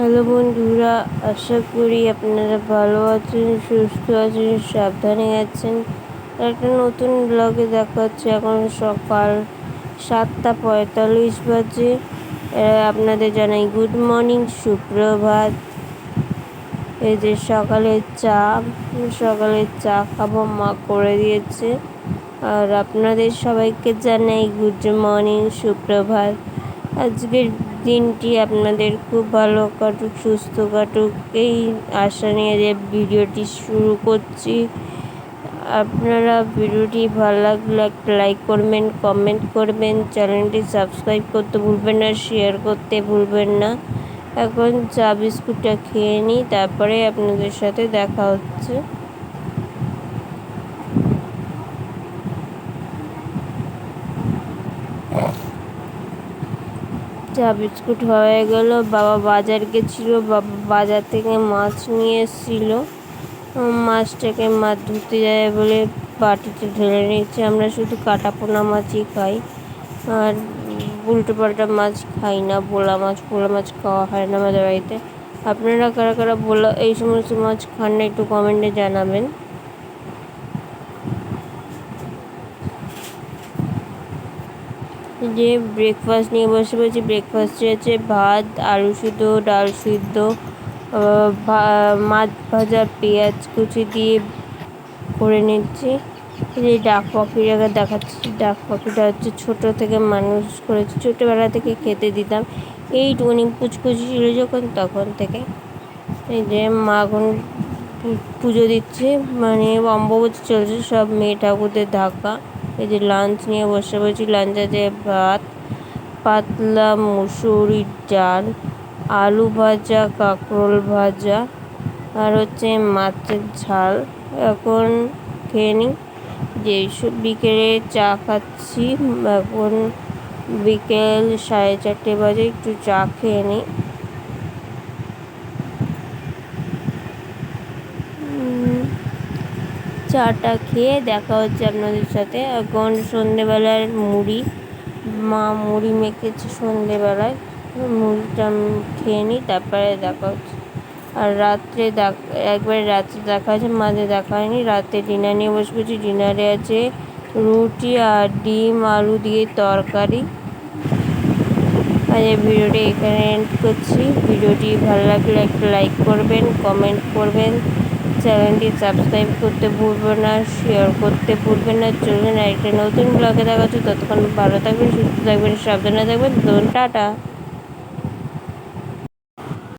Hello বন্ধুরা, আশা করি আপনারা ভালো আছেন, সুস্থ আছেন, সাবধানে আছেন। একটা নতুন ব্লগে দেখা হচ্ছে এখন সকাল সাতটা পঁয়তাল্লিশ বাজে। আপনাদের জানাই গুড মর্নিং সুপ্রভাত। এই যে সকালের চা সকালের চা খাব, মা করে দিয়েছে। আর আপনাদের সবাইকে জানাই গুড মর্নিং সুপ্রভাত। আজকের দিনটি আপনাদের খুব ভালো কাটুক, সুস্থ কাটুক। এই আশা নিয়ে যে ভিডিওটি শুরু করছি। আপনারা ভিডিওটি ভালো লাগলে একটা লাইক করবেন কমেন্ট করবেন, চ্যানেলটি সাবস্ক্রাইব করতে ভুলবেন না শেয়ার করতে ভুলবেন না। এখন চা বিস্কুটটা খেয়ে নিই, তারপরে আপনাদের সাথে দেখা হচ্ছে। চা বিস্কুট হয়ে গেল, বাবা বাজার গেছিল, বাবা বাজার থেকে মাছ নিয়ে এসেছিল। মাছটাকে মাছ ধুতে যায় বলে বাটিতে ঢেলে নিচ্ছে আমরা শুধু কাটা পোনা মাছই খাই। আর উল্টো পাল্টা মাছ খাই না, বোলা মাছ, পোলা মাছ খাওয়া হয় না আমাদের বাড়িতে। আপনারা কারা কারা বোলা, এই সমস্ত মাছ খান না একটু কমেন্টে জানাবেন। যে ব্রেকফাস্ট নিয়ে বসে পড়েছি ব্রেকফাস্টে আছে ভাত, আলু সিদ্ধ, ডাল সিদ্ধ মাছ ভাজা, পেঁয়াজ কুচি দিয়ে করে নিচ্ছি। যে ডাক পাখিটাকে দেখাচ্ছি, ডাক পাখিটা হচ্ছে ছোটো থেকে মানুষ করেছি, ছোটোবেলা থেকে খেতে দিতাম। এইটুকুনি কুচকুচি ছিল যখন, তখন থেকে। এই যে মা এখন পুজো দিচ্ছে মানে অম্বুবাচী চলছে, সব মেয়ে ঠাকুরদের ধাক্কা। এই যে লাঞ্চ নিয়ে বসে পড়েছি। লাঞ্চে যে ভাত, পাতলা মুসুরির ডাল, আলু ভাজা, কাঁকরোল ভাজা আর হচ্ছে মাছের ঝাল। এখন খেয়ে নিই। যে বিকেলে চা খাচ্ছি। এখন বিকেল সাড়ে চারটে বাজে, একটু চা খেয়ে নিই। চাটা খেয়ে দেখা হচ্ছে আপনাদের সাথে। এখন সন্ধেবেলার মুড়ি। মা মুড়ি মেখেছে সন্ধেবেলায়। মুড়িটা খেয়ে নিই, তারপরে দেখা হচ্ছে। আর রাত্রে একবারে রাত্রে দেখা হয়েছে, মাঝে দেখা হয়নি। রাতে ডিনার নিয়ে বসে পড়ছি। ডিনারে আছে রুটি আর ডিম, আলু দিয়ে তরকারি। এই ভিডিওটি এখানে এন্ড করছি। ভিডিওটি ভালো লাগলে একটা লাইক করবেন কমেন্ট করবেন। চ্যানেলটি সাবস্ক্রাইব করতে ভুলবেন না শেয়ার করতে ভুলবেন না। চলবেন একটা নতুন ব্লগে দেখা হচ্ছে। ততক্ষণ ভালো থাকবেন, সুস্থ থাকবেন, সাবধানে থাকবেন। ধরুন টাটা